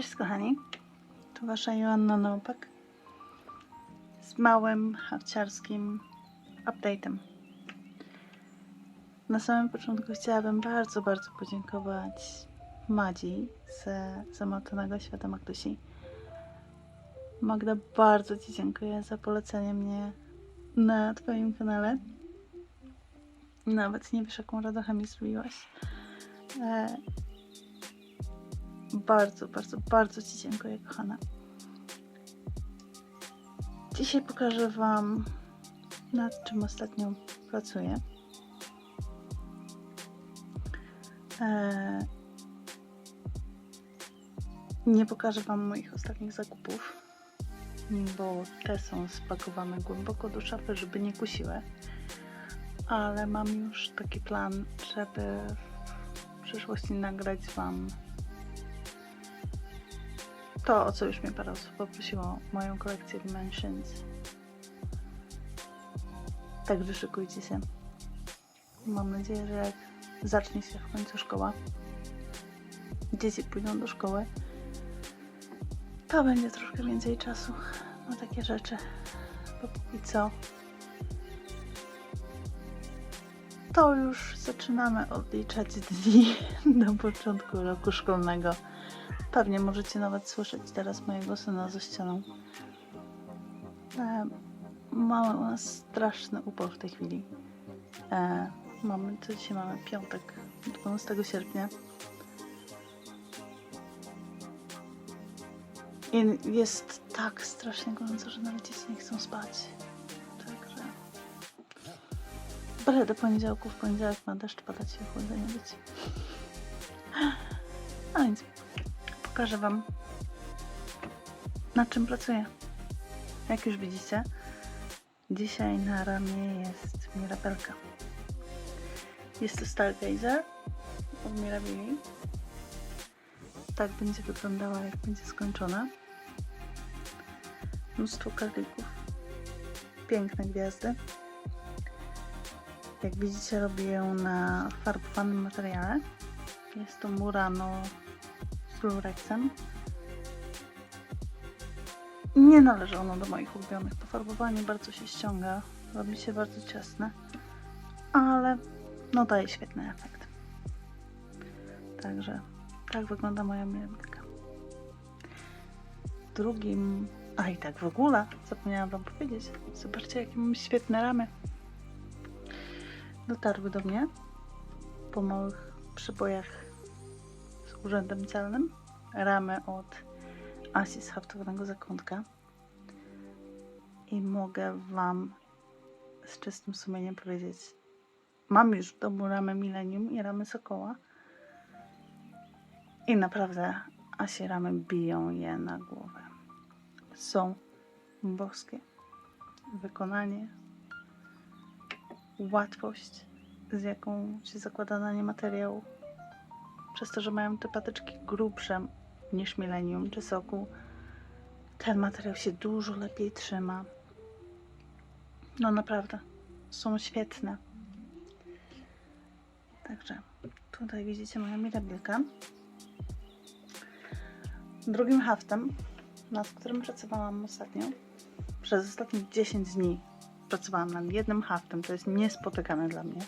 Cześć kochani, tu Wasza Joanna Nowak z małym hawciarskim update'em. Na samym początku chciałabym bardzo, bardzo podziękować Madzi z Zamotanego Świata Magdusi. Magda, bardzo Ci dziękuję za polecenie mnie na Twoim kanale. Nawet nie wiesz, jaką radochę mi zrobiłaś. Bardzo, bardzo, bardzo Ci dziękuję, kochana. Dzisiaj pokażę Wam, nad czym ostatnio pracuję. Eee, nie pokażę Wam moich ostatnich zakupów, bo te są spakowane głęboko do szafy, żeby nie kusiły. Ale mam już taki plan, żeby w przyszłości nagrać Wam to, o co już mnie parę osób poprosiło, moją kolekcję Dimensions. Także szykujcie się. Mam nadzieję, że jak zacznie się w końcu szkoła, dzieci pójdą do szkoły, to będzie troszkę więcej czasu na takie rzeczy. Bo póki co, to już zaczynamy odliczać dni do początku roku szkolnego. Pewnie możecie nawet słyszeć teraz mojego syna ze ścianą. E, mamy u nas straszny upał w tej chwili. E, mamy, co dzisiaj mamy? Piątek, 12 sierpnia. I jest tak strasznie gorąco, że nawet dzieci nie chcą spać. Także... Byle do poniedziałku, w poniedziałek ma deszcz padać i chłodzenie być. A więc pokażę Wam, nad czym pracuję. Jak już widzicie, dzisiaj na ramię jest Mirabelka. Jest to Stargazer od Mirabili. Tak będzie wyglądała, jak będzie skończona. Mnóstwo karlików. Piękne gwiazdy. Jak widzicie, robię ją na farbowanym materiale. Jest to Murano z Blurexem. Nie należy ono do moich ulubionych. Pofarbowanie bardzo się ściąga, robi się bardzo ciasne, ale no daje świetny efekt. Także tak wygląda moja mirabelka. Drugim, a i tak w ogóle, zapomniałam Wam powiedzieć, zobaczcie jakie mam świetne ramy. Dotarły do mnie po małych przybojach urzędem celnym. Ramy od Asi z haftowanego zakątka. I mogę Wam z czystym sumieniem powiedzieć, mam już w domu ramę Millennium i ramy Sokoła. I naprawdę Asi ramy biją je na głowę. Są boskie. Wykonanie, łatwość, z jaką się zakłada na nie materiał, przez to, że mają te patyczki grubsze niż Millennium czy Soku, ten materiał się dużo lepiej trzyma. No naprawdę, są świetne. Także tutaj widzicie moją mirabelkę. Drugim haftem, nad którym pracowałam ostatnio, przez ostatnich 10 dni pracowałam nad jednym haftem, to jest niespotykane dla mnie,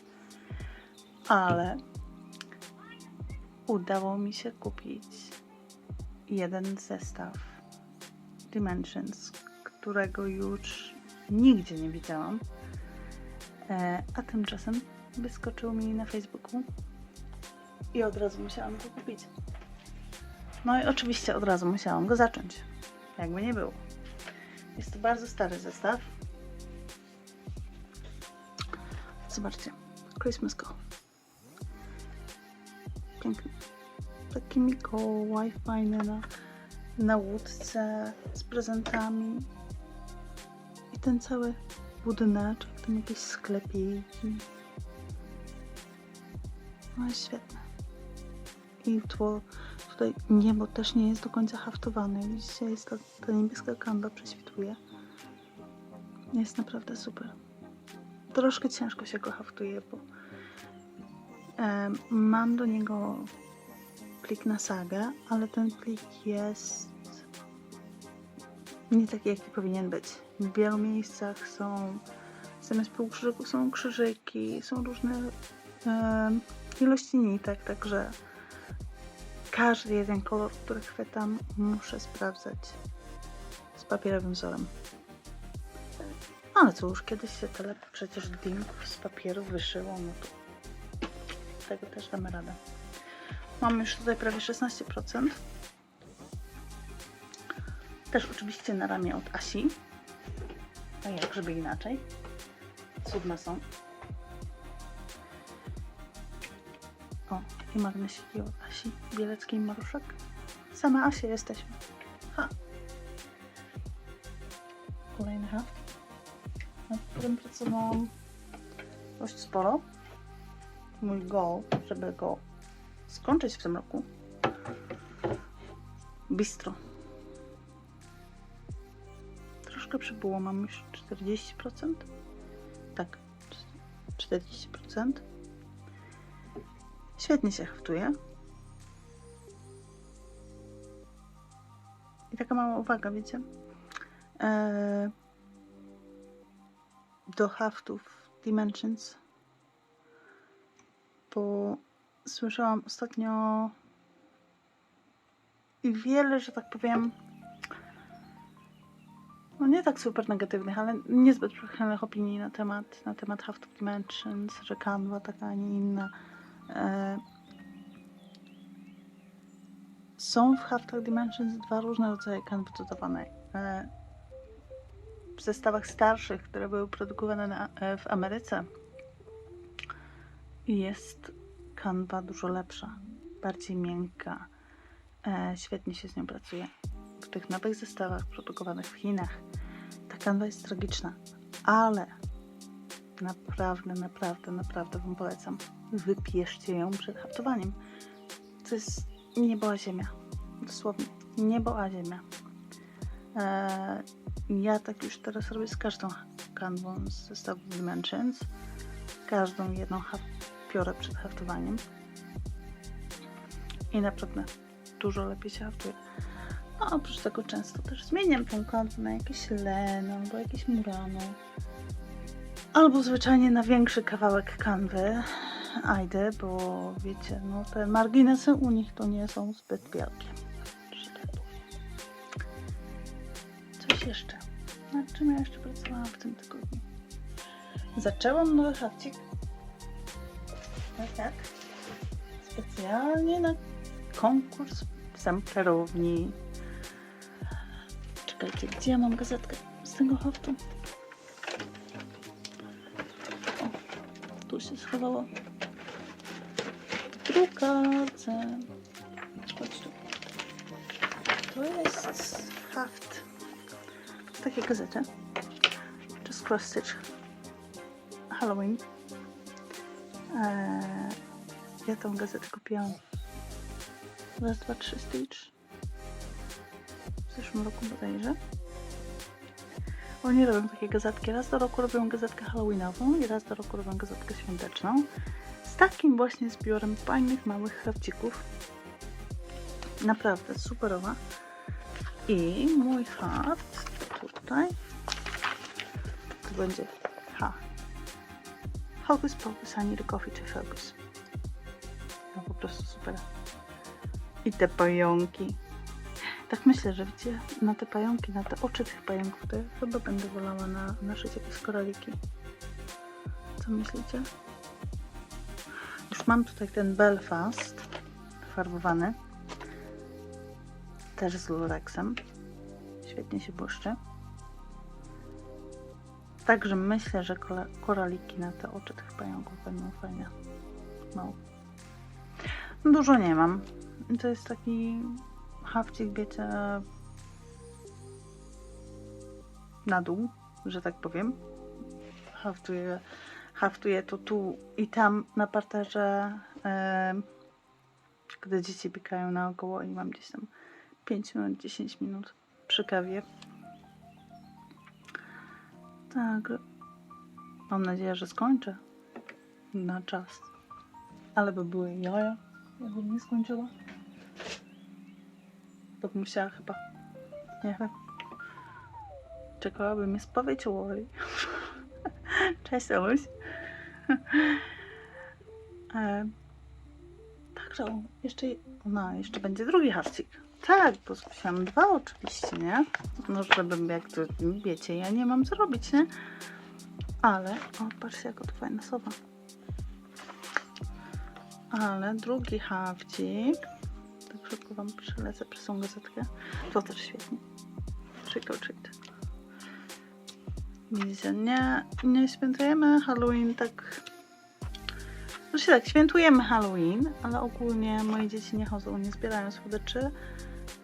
ale udało mi się kupić jeden zestaw Dimensions, którego już nigdzie nie widziałam, e, a tymczasem wyskoczył mi na Facebooku i od razu musiałam go kupić. No i oczywiście od razu musiałam go zacząć, jakby nie było. Jest to bardzo stary zestaw. Zobaczcie, Christmas Call. Piękny. Taki Mikołaj fajny na, na łódce z prezentami. I ten cały budyneczek, tam jakieś sklepiki. No jest świetne. I tło, tutaj niebo też nie jest do końca haftowane. Widzicie, jest ta, ta niebieska kamba prześwituje. Jest naprawdę super. Troszkę ciężko się go haftuje, bo mam do niego plik na sagę, ale ten plik jest nie taki, jaki powinien być. W wielu miejscach są zamiast półkrzyżyków są krzyżyki, są różne em, ilości nitek, także każdy jeden kolor, który chwytam, muszę sprawdzać z papierowym wzorem. Ale cóż, kiedyś się tyle przecież dinków z papieru wyszyło, no to tego też damy radę. Mam już tutaj prawie 16%. Też oczywiście na ramię od Asi. A jak żeby inaczej? Cudne są. O, i magnesiki od Asi Bieleckiej Maruszek. Same Asie jesteśmy. Ha. Kolejny haft, nad którym pracowałam dość sporo. Mój goal, żeby go skończyć w tym roku. Bistro. Troszkę przybyło, mam już 40%. Tak, 40%. Świetnie się haftuje. I taka mała uwaga, wiecie? Eee, do haftów Dimensions, bo słyszałam ostatnio wiele, że tak powiem, no nie tak super negatywnych, ale niezbyt przychylnych opinii na temat, na temat Haft of Dimensions, że Canva taka, a nie inna. E, są w Haftach Dimensions dwa różne rodzaje kanwy dodawane. E, w zestawach starszych, które były produkowane na, e, w Ameryce jest kanwa dużo lepsza, bardziej miękka, e, świetnie się z nią pracuje. W tych nowych zestawach produkowanych w Chinach ta kanwa jest tragiczna, ale naprawdę, naprawdę, naprawdę Wam polecam. Wypieszcie ją przed haftowaniem. To jest niebo a ziemia. Dosłownie. Niebo a ziemia. E, ja tak już teraz robię z każdą kanwą z zestawu Dimensions. Każdą jedną biorę przed haftowaniem. I naprawdę dużo lepiej się haftuje. A oprócz tego często też zmieniam tą kanwę na jakieś leno albo jakieś murano. Albo zwyczajnie na większy kawałek kanwy Aidy, bo wiecie, no te marginesy u nich to nie są zbyt wielkie. Tak. Coś jeszcze. Nad czym ja jeszcze pracowałam w tym tygodniu? Zaczęłam nowy hafcik. Tak, tak. Specjalnie na konkurs samplerowni. Czekajcie, gdzie ja mam gazetkę z tego haftu? O, tu się schowało. Drukarce. Chodź tu. To jest haft. Takie gazety. Just Cross Stitch. Halloween. Eee, ja tą gazetę kupiłam. Raz, dwa, trzy Stitch. W zeszłym roku bodajże. Oni robią takie gazetki. Raz do roku robią gazetkę halloweenową i raz do roku robią gazetkę świąteczną. Z takim właśnie zbiorem fajnych, małych hawcików. Naprawdę superowa. I mój haft tutaj to będzie. Hocus Pocus, I need a coffee to focus. No po prostu super. I te pająki. Tak myślę, że wiecie, na te pająki, na te oczy tych pająków, to ja chyba będę wolała na, naszyć jakieś koraliki. Co myślicie? Już mam tutaj ten Belfast farbowany. Też z Lurexem. Świetnie się błyszczy. Także myślę, że koraliki na te oczy tych pająków będą fajne. No. Dużo nie mam. To jest taki hawcik, wiecie, na dół, że tak powiem. Haftuję, haftuję to tu i tam na parterze, em, gdy dzieci biegają naokoło i mam gdzieś tam 5 minut, 10 minut przy kawie. Tak. Mam nadzieję, że skończę na czas. Ale by były jaja, jakbym nie skończyła. to bym musiała chyba, nie wiem, czekałabym mnie spowiedź u Oli. Cześć, Oluś. e, także jeszcze, no, jeszcze będzie drugi hafcik. Tak, bo skusiłam dwa oczywiście, nie? No, żeby jak to wiecie, ja nie mam co robić, nie? Ale, o, patrzcie, jak to fajna sowa. Ale drugi hawcik, tak szybko wam przelecę przez tą gazetkę, to też świetnie. Trick or treat. Widzicie, nie, nie świętujemy Halloween tak... Znaczy tak, świętujemy Halloween, ale ogólnie moje dzieci nie chodzą, nie zbierają słodyczy,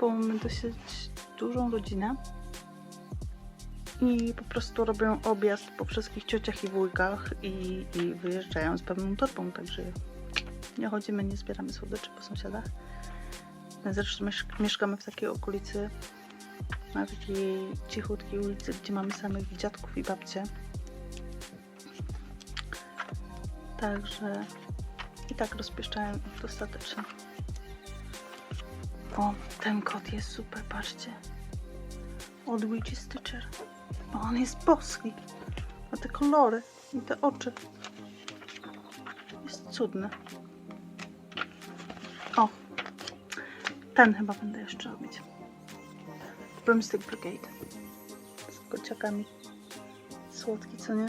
bo mamy dosyć dużą rodzinę i po prostu robią objazd po wszystkich ciociach i wujkach i, i wyjeżdżają z pewną torbą, także nie chodzimy, nie zbieramy słodyczy po sąsiadach. Zresztą miesz- mieszkamy w takiej okolicy, na takiej cichutkiej ulicy, gdzie mamy samych dziadków i babcie. Także i tak rozpieszczają ich dostatecznie. O, ten kot jest super, patrzcie. Od Luigi Stitcher. O, on jest boski. A te kolory i te oczy. Jest cudny. O, ten chyba będę jeszcze robić. Broomstick Brigade. Z kociakami. Słodki, co nie?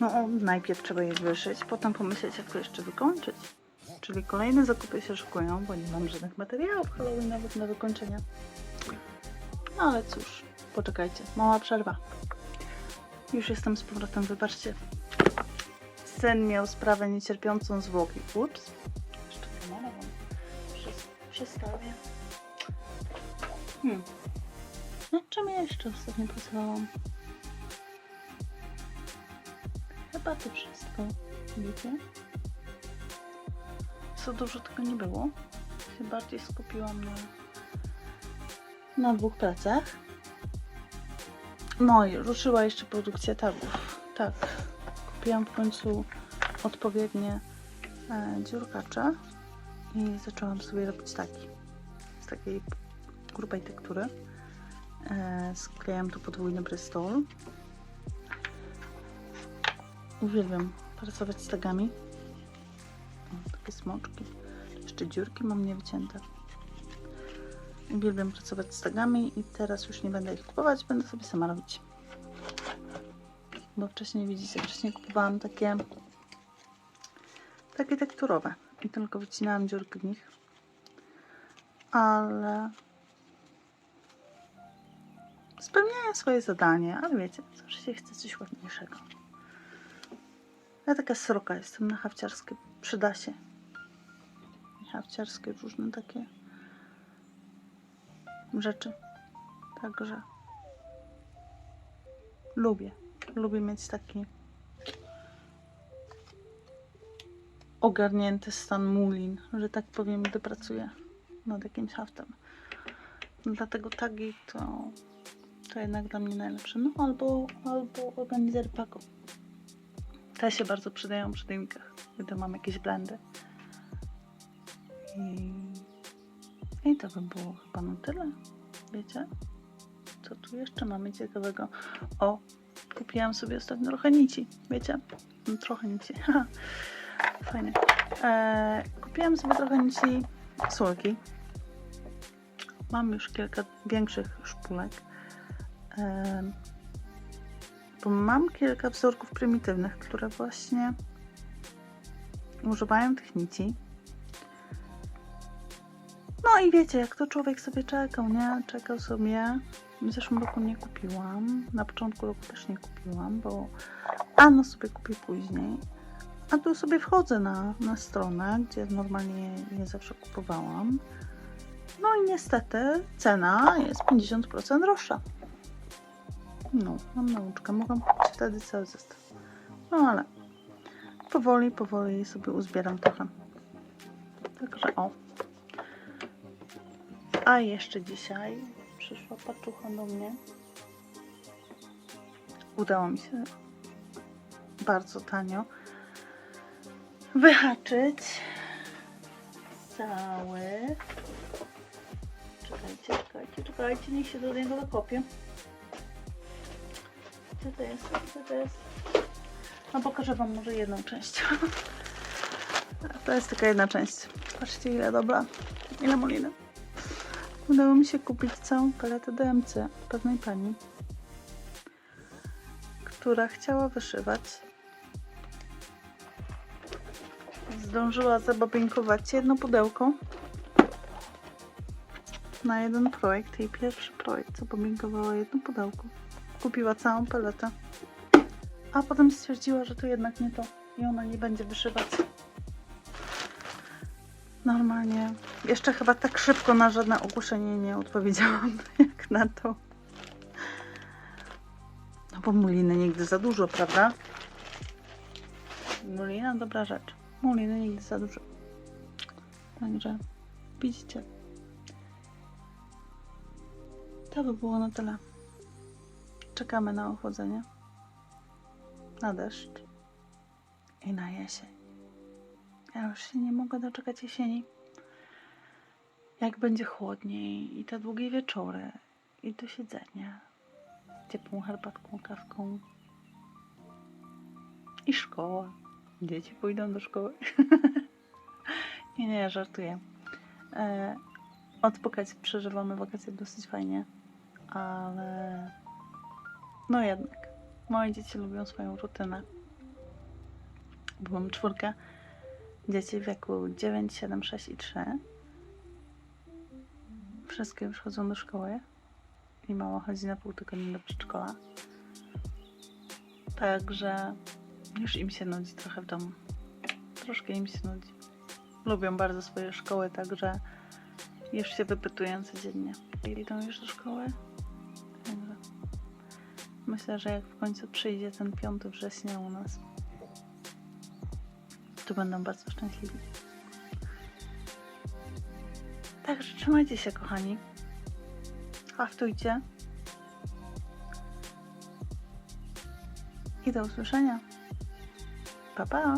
No, najpierw trzeba je wyszyć, potem pomyśleć, jak to jeszcze wykończyć. Czyli kolejne zakupy się szykują, bo nie mam żadnych materiałów halloweenowych na wykończenie. No ale cóż, poczekajcie, mała przerwa. Już jestem z powrotem, wybaczcie. Sen miał sprawę niecierpiącą zwłoki. Ups. Jeszcze kamerę wam przes- przestawię. Hmm. No czym ja jeszcze ostatnio pracowałam? Chyba to wszystko. Wiecie? Co dużo tego nie było. Się bardziej skupiłam na, na dwóch pracach. No i ruszyła jeszcze produkcja tagów. Tak. Kupiłam w końcu odpowiednie e, dziurkacze i zaczęłam sobie robić taki. Z takiej grubej tektury. E, sklejam tu podwójny brystol. Uwielbiam pracować z tagami. Takie smoczki. Jeszcze dziurki mam niewycięte. Uwielbiam pracować z tagami i teraz już nie będę ich kupować, będę sobie sama robić. Bo wcześniej widzicie, wcześniej kupowałam takie takie tekturowe i tylko wycinałam dziurki w nich. Ale spełniają swoje zadanie, ale wiecie, zawsze się chce coś ładniejszego. Ja taka sroka jestem na hawciarskie, przyda się. Hawciarskie różne takie rzeczy. Także lubię. Lubię mieć taki ogarnięty stan mulin, że tak powiem, gdy pracuję nad jakimś haftem. Dlatego tagi to, to jednak dla mnie najlepsze. No albo, albo organizer paku. Te się bardzo przydają przy dynkach, gdy mam jakieś blendy. I, to by było chyba na tyle. Wiecie? Co tu jeszcze mamy ciekawego? O, kupiłam sobie ostatnio trochę nici. Wiecie? No, trochę nici. haha. Fajne. Eee, kupiłam sobie trochę nici słodki. Mam już kilka większych szpulek. Eee, bo mam kilka wzorków prymitywnych, które właśnie używają tych nici. No i wiecie, jak to człowiek sobie czekał, nie? Czekał sobie. W zeszłym roku nie kupiłam. Na początku roku też nie kupiłam, bo Anno sobie kupi później. A tu sobie wchodzę na, na stronę, gdzie normalnie je zawsze kupowałam. No i niestety cena jest 50% droższa. No, mam nauczkę. Mogłam kupić wtedy cały zestaw. No ale powoli, powoli sobie uzbieram trochę. Także o. A jeszcze dzisiaj przyszła paczucha do mnie. Udało mi się bardzo tanio wyhaczyć cały. Czekajcie, czekajcie, czekajcie, niech się do niego dokopię. Gdzie to jest? Gdzie to jest? No pokażę Wam może jedną część. To jest tylko jedna część. Patrzcie ile dobra. Ile moliny. Udało mi się kupić całą paletę DMC pewnej pani, która chciała wyszywać. Zdążyła zabobinkować jedno pudełko na jeden projekt. Jej pierwszy projekt zabobinkowała jedno pudełko. Kupiła całą paletę. A potem stwierdziła, że to jednak nie to i ona nie będzie wyszywać. Normalnie. Jeszcze chyba tak szybko na żadne ogłoszenie nie odpowiedziałam, jak na to. No bo muliny nigdy za dużo, prawda? Mulina dobra rzecz. Muliny nigdy za dużo. Także widzicie. To by było na tyle. Czekamy na ochłodzenie, na deszcz i na jesień. Ja już się nie mogę doczekać jesieni. Jak będzie chłodniej i te długie wieczory i to siedzenie ciepłą herbatką, kawką i szkoła. Dzieci pójdą do szkoły. nie, nie, żartuję. E, od wakacje przeżywamy wakacje dosyć fajnie, ale no jednak moje dzieci lubią swoją rutynę. Byłam czwórkę dzieci w wieku 9, 7, 6 i 3. Wszystkie już chodzą do szkoły i mama chodzi na pół tygodnia do przedszkola. Także już im się nudzi trochę w domu. Troszkę im się nudzi. Lubią bardzo swoje szkoły, także już się wypytują codziennie. Idą już do szkoły. Myślę, że jak w końcu przyjdzie ten 5 września u nas, to będą bardzo szczęśliwi. Także trzymajcie się, kochani. Haftujcie. I do usłyszenia. Pa, pa.